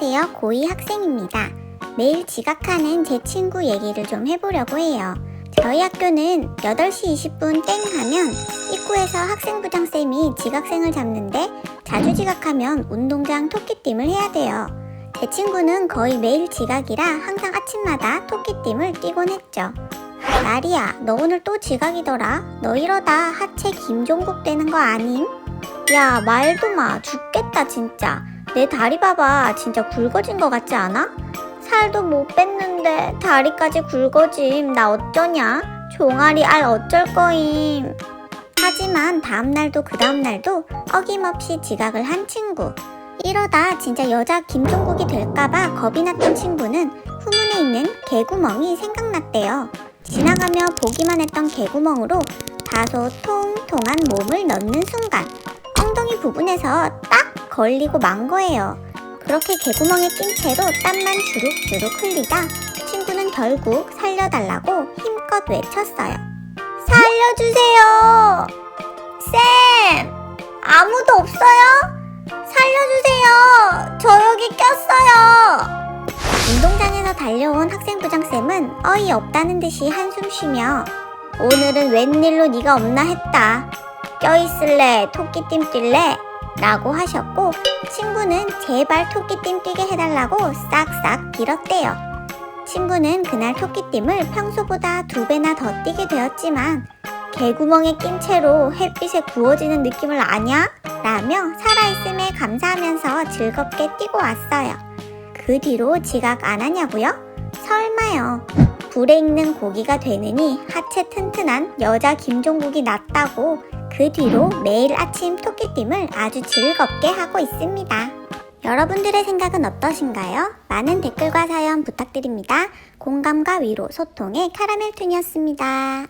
대학 고2 학생입니다. 매일 지각하는 제 친구 얘기를 좀 해보려고 해요. 저희 학교는 8시 20분 땡 하면 입구에서 학생부장쌤이 지각생을 잡는데 자주 지각하면 운동장 토끼띠을 해야 돼요. 제 친구는 거의 매일 지각이라 항상 아침마다 토끼띠을 뛰곤 했죠. 나리야, 너 오늘 또 지각이더라. 너 이러다 하체 김종국 되는 거 아님? 야, 말도 마. 죽겠다, 진짜. 내 다리 봐봐. 진짜 굵어진 거 같지 않아? 살도 못 뺐는데 다리까지 굵어짐. 나 어쩌냐? 종아리 알 어쩔 거임. 하지만 다음날도 그 다음날도 어김없이 지각을 한 친구. 이러다 진짜 여자 김종국이 될까봐 겁이 났던 친구는 후문에 있는 개구멍이 생각났대요. 지나가며 보기만 했던 개구멍으로 다소 통통한 몸을 넣는 순간 엉덩이 부분에서 딱 걸리고 만 거예요. 그렇게 개구멍에 낀 채로 땀만 주룩주룩 흘리다 친구는 결국 살려달라고 힘껏 외쳤어요. 살려주세요! 쌤! 아무도 없어요? 살려주세요! 저 여기 꼈어요! 운동장에서 달려온 학생부장쌤은 어이없다는 듯이 한숨 쉬며 오늘은 웬일로 네가 없나 했다. 껴있을래? 토끼띠 뛸래? 라고 하셨고 친구는 제발 토끼띠 뛰게 해달라고 싹싹 빌었대요. 친구는 그날 토끼띠을 평소보다 두 배나 더 뛰게 되었지만 개구멍에 낀 채로 햇빛에 구워지는 느낌을 아냐? 라며 살아있음에 감사하면서 즐겁게 뛰고 왔어요. 그 뒤로 지각 안 하냐고요? 설마요. 불에 익는 고기가 되느니 하체 튼튼한 여자 김종국이 낫다고 그 뒤로 매일 아침 토끼띠을 아주 즐겁게 하고 있습니다. 여러분들의 생각은 어떠신가요? 많은 댓글과 사연 부탁드립니다. 공감과 위로, 소통의 카라멜 툰이었습니다.